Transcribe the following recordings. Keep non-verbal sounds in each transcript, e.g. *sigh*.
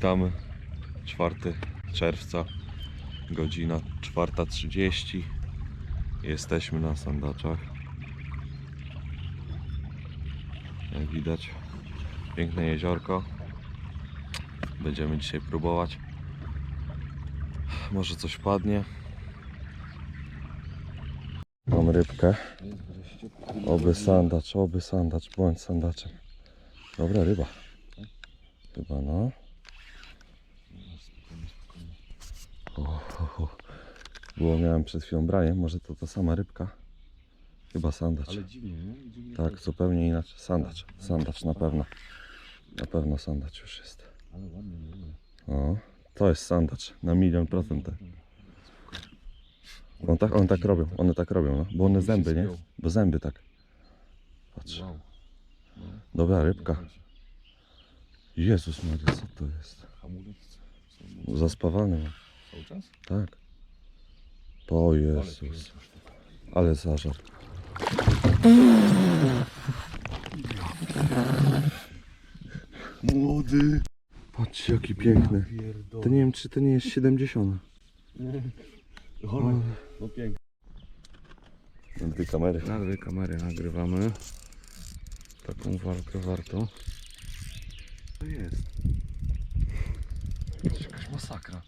Witamy 4 czerwca, godzina 4.30. Jesteśmy na sandaczach. Jak widać, piękne jeziorko. Będziemy dzisiaj próbować. Może coś padnie. Mam rybkę. Oby sandacz, oby sandacz, bądź sandaczem. Dobra ryba. Chyba no. Było miałem przed chwilą branie, może to ta sama rybka. Chyba sandacz. Ale dziwnie, nie? Dziwnie Tak, to- zupełnie inaczej. Sandacz, sandacz na pewno. Na pewno sandacz już jest. Ale ładnie, nie? O, to jest sandacz na milion procent. On tak, on tak robią, one tak robią, no. Bo one zęby, nie? Bo zęby tak. Patrz. Dobra rybka. Jezus Maria, co to jest? Zaspawany mam. Cały czas? Tak. O Jezus. Ale zażar. Młody. Patrzcie jaki piękny. To nie wiem czy to nie jest 70. Ale, no pięknie. Na dwie kamery. Na dwie kamery nagrywamy. Taką walkę warto. To jest. To jest jakaś masakra.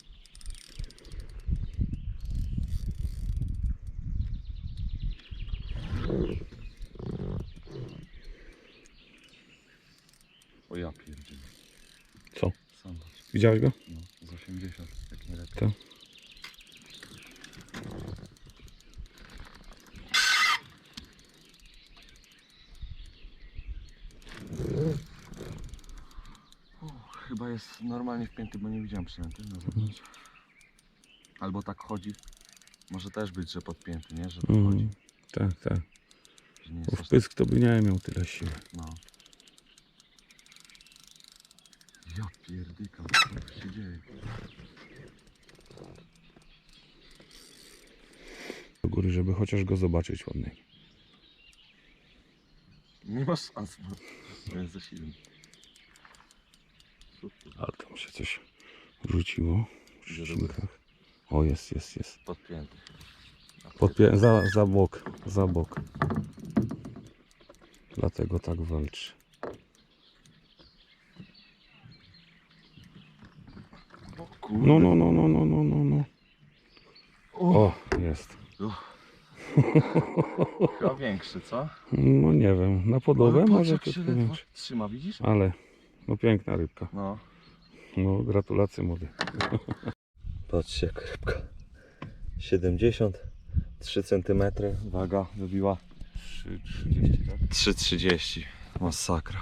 O ja pierdzielę. Co? Sandacz. Widziałeś go? No, z 80. Jak nie lepiej. Tak. Chyba jest normalnie wpięty, bo nie widziałem przynęty na zewnątrz. Albo tak chodzi. Może też być, że podpięty, nie? Że podchodzi. Mhm. Tak, tak. Że nie Bo jest aż pysk to by nie miał tyle siły. No. Ja pierdykam, co tu się dzieje? Do góry, żeby chociaż go zobaczyć ładniej. Nie masz szans, no. To jest za silny. Ale tam się coś rzuciło w szczynkach. O, jest, jest, jest. Podpięty. Podpie za, za bok, za bok. Dlatego tak walczy. Kurde. No, no, no, no, no, no, no, no. O. Jest. Chyba większy, co? No nie wiem, na Ale patrz, może jak to się ledwo. Trzyma, widzisz? Ale, no piękna rybka. No. No, gratulacje młody. Patrzcie jak rybka. 73 cm waga wybiła 3,30 tak? 3,30 Masakra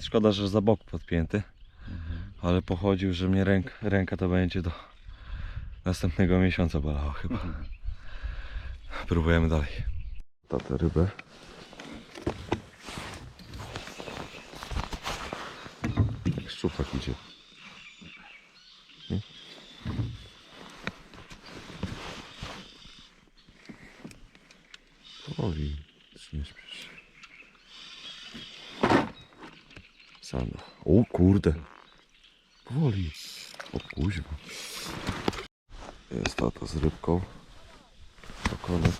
Szkoda, że za bok podpięty Ale pochodził, że mnie ręk, ręka to będzie do następnego miesiąca bolała chyba Próbujemy dalej Tatę rybę Szczupak idzie Nie? Powoli, nie śpiesz. Sanda. O kurde. Powoli. O kuźwa. Jest tata z rybką. Okonek.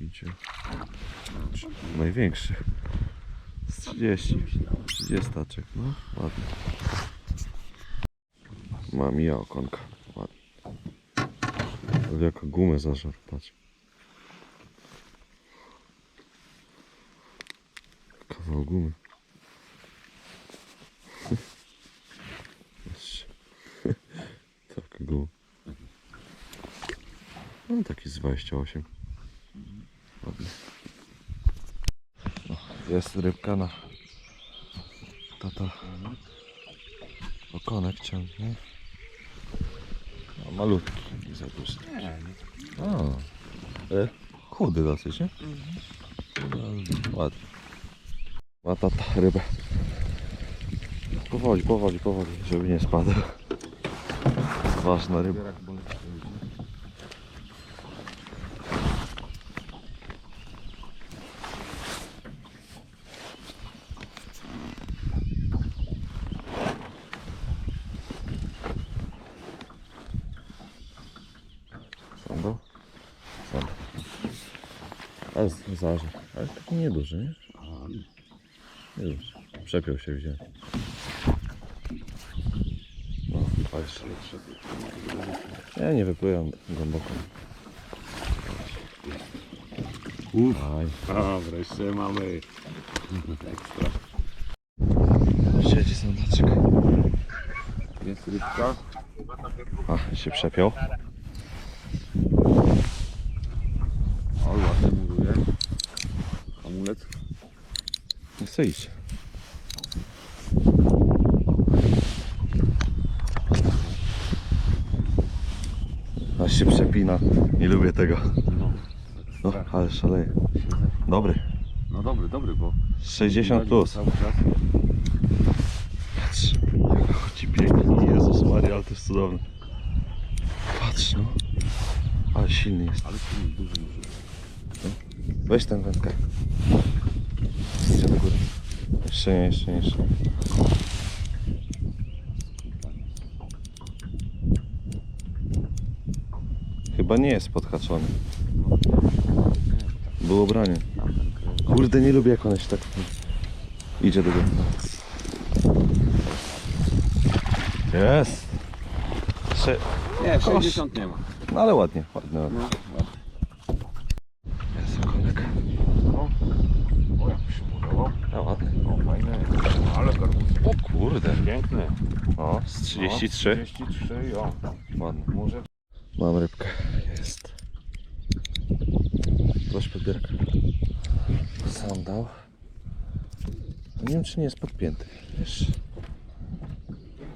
Idzie. Największy. Z 30. 30 taczek, no ładnie. Mam i okonka. Ale jako gumę zażar, patrz. Kawał gumy. *laughs* Tak, guma. No taki z 28. Ładnie. No, jest rybka na tata okonek ciągnie. No, malutki, nie za duży. O, ale chudy dosyć, nie? No, ładnie. Ma tata rybę. Powoli, powoli, powoli, żeby nie spadł. Ważna ryba. Albo... Sąd. Ale zależy. Ale taki nieduży, nie? Nieduży. Przepiął się wziął. No, ja nie wypływam głęboko. Uff, a wreszcie mamy ekstra. Siedzi są dlaczego. Jest rybka. A, się przepiął. O, ładnie muruje. Amulet. Nie chce iść. Aż się przepina. Nie lubię tego. No. No, ale szaleje. Dobry. No dobry, dobry, bo 60 plus. Cały czas. Patrz, chodzi pięknie. Jezus Maria, ale to jest cudowne. Patrz no. Ale silny jest. Ale jest duży duży. Weź tę wędkę. Idzie do góry. Jeszcze nie, jeszcze nie, jeszcze nie. Chyba nie jest podhaczony. Było branie. Kurde, nie lubię jak one się tak... Idzie do góry. Jest. Sze... Nie, Kosz. 60 nie ma. No ale ładnie, ładnie. ładnie. No, ładnie. Jest okonek. O, o jak się budował. A ładny. O, fajne. Ale garbus. O kurde. Piękny. O, z 33. No, 33, o. Ładny. Może Mam rybkę. Jest. Proszę podbierka. Sandał. Nie wiem czy nie jest podpięty. Wiesz.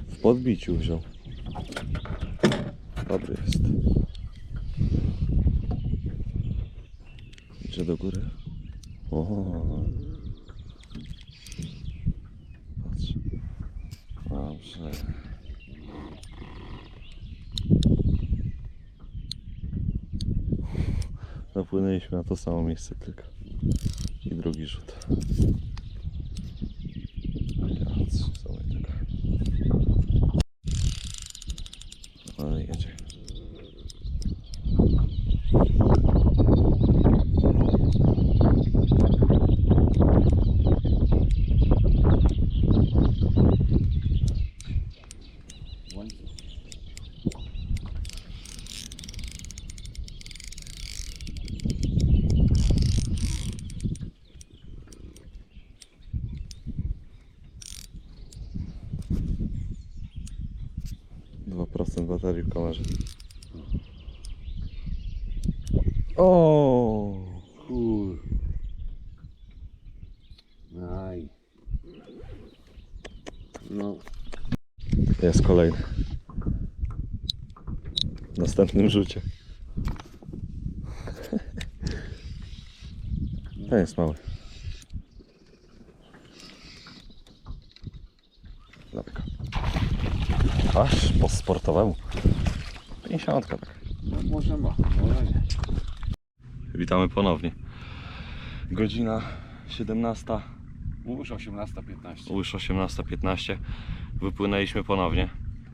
W podbiciu wziął. Dobry jest. Idzie do góry. O. Patrz. Dobrze. Napłynęliśmy na to samo miejsce tylko. I drugi rzut. Ale jedzie. Procent baterii w kamerze. O! Kur. Aj. No, Jest kolejny. W następnym rzucie. *laughs* Ten jest mały. Aż po sportowemu. 50 tak. no może ma. Może nie. Witamy ponownie. Godzina 17, Już 18.15. już 18.15. Wypłynęliśmy ponownie.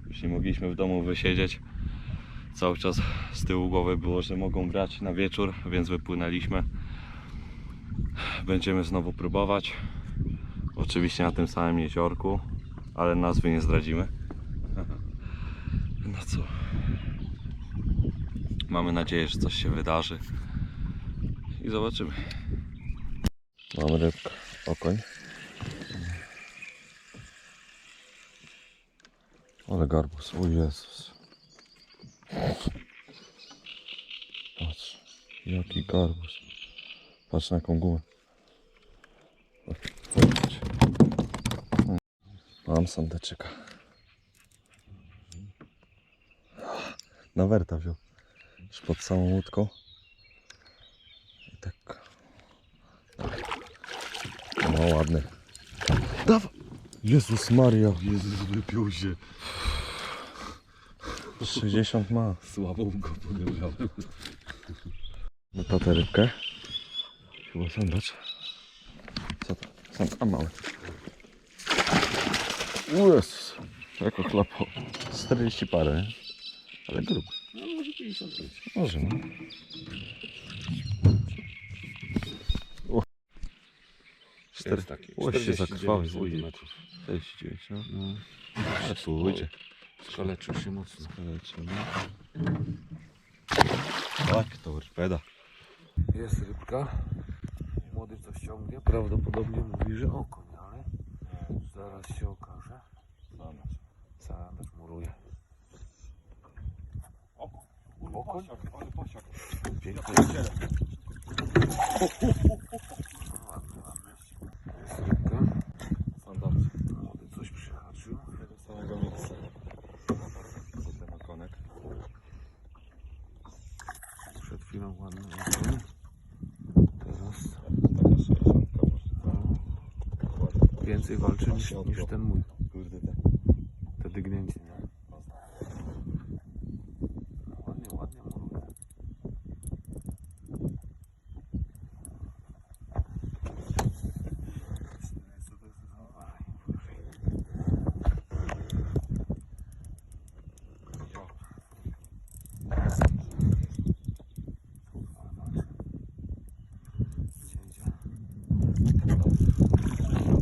Już nie mogliśmy w domu wysiedzieć. Cały czas z tyłu głowy było, że mogą brać na wieczór, więc wypłynęliśmy. Będziemy znowu próbować. Oczywiście na tym samym jeziorku, ale nazwy nie zdradzimy. No co? Mamy nadzieję, że coś się wydarzy. I zobaczymy. Mamy rybkę. Okoń. Ale garbus. O Jezus. Patrz. Jaki garbus. Patrz na jaką gumę. Mam sandeczyka. Na werta wziął. Już pod samą łódką. I tak. No ładny. Jezus Maria. Jezus, wypił się. 60 ma. Słabo go podejrzałem. No to tę rybkę. Chyba sandacz. Co to? Sand a mały. Jezus. Jako chlapo. 40 parę? Ale gruby. No może 55. Może no. jest taki. Łoś się 49 zakrwawił. centymetrów. 49, no. No. Ale pójdzie. Skaleczył się mocno. Lecimy. Tak, to orpeda. Jest rybka. Młody coś ciągnie. Prawdopodobnie mówi, że okoń, ale zaraz się okaże. Sandacz muruje. Okoń? Piękny. Jest rybka. Młody coś przyhaczył. Tego samego miejsca. Ten okonek? Przed chwilą ładny. Teraz Taka 60 może. więcej walczy niż, niż ten mój. Kurde, te. Dygnięcie, nie? Ładnie, ładnie muruje.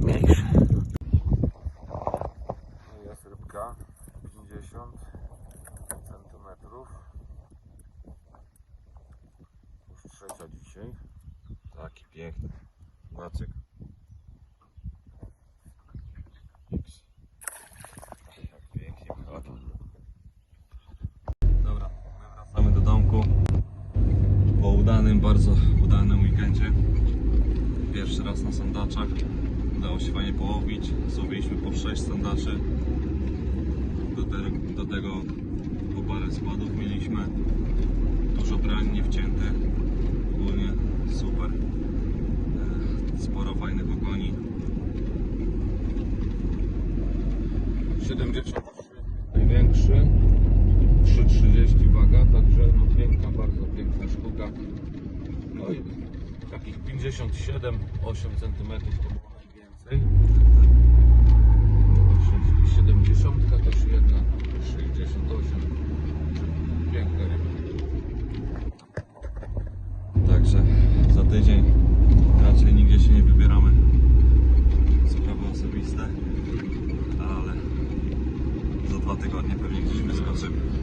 Mniejszy. No Jest rybka 50 centymetrów. Już trzecia dzisiaj. Taki piękny. Maciek. Jak pięknie wychodzi. Dobra, my wracamy do domku. Po udanym, bardzo udanym weekendzie. Pierwszy raz na sandaczach. Udało się fajnie połowić. Złowiliśmy po 6 sandaczy. Do, te, do tego po parę spadów mieliśmy. Dużo brań nie wcięte. Ogólnie super. E, Sporo fajnych okoni. 70 największy. 3,30 waga, także no piękna, bardzo piękna sztuka. No i takich 57, 8 cm to było najwięcej. Właśnie 70 też jedna, 68. Piękna ryba. Także za tydzień raczej nigdzie się nie wybieramy. Sprawy osobiste, ale za dwa tygodnie pewnie gdzieś wyskoczymy. Jakąś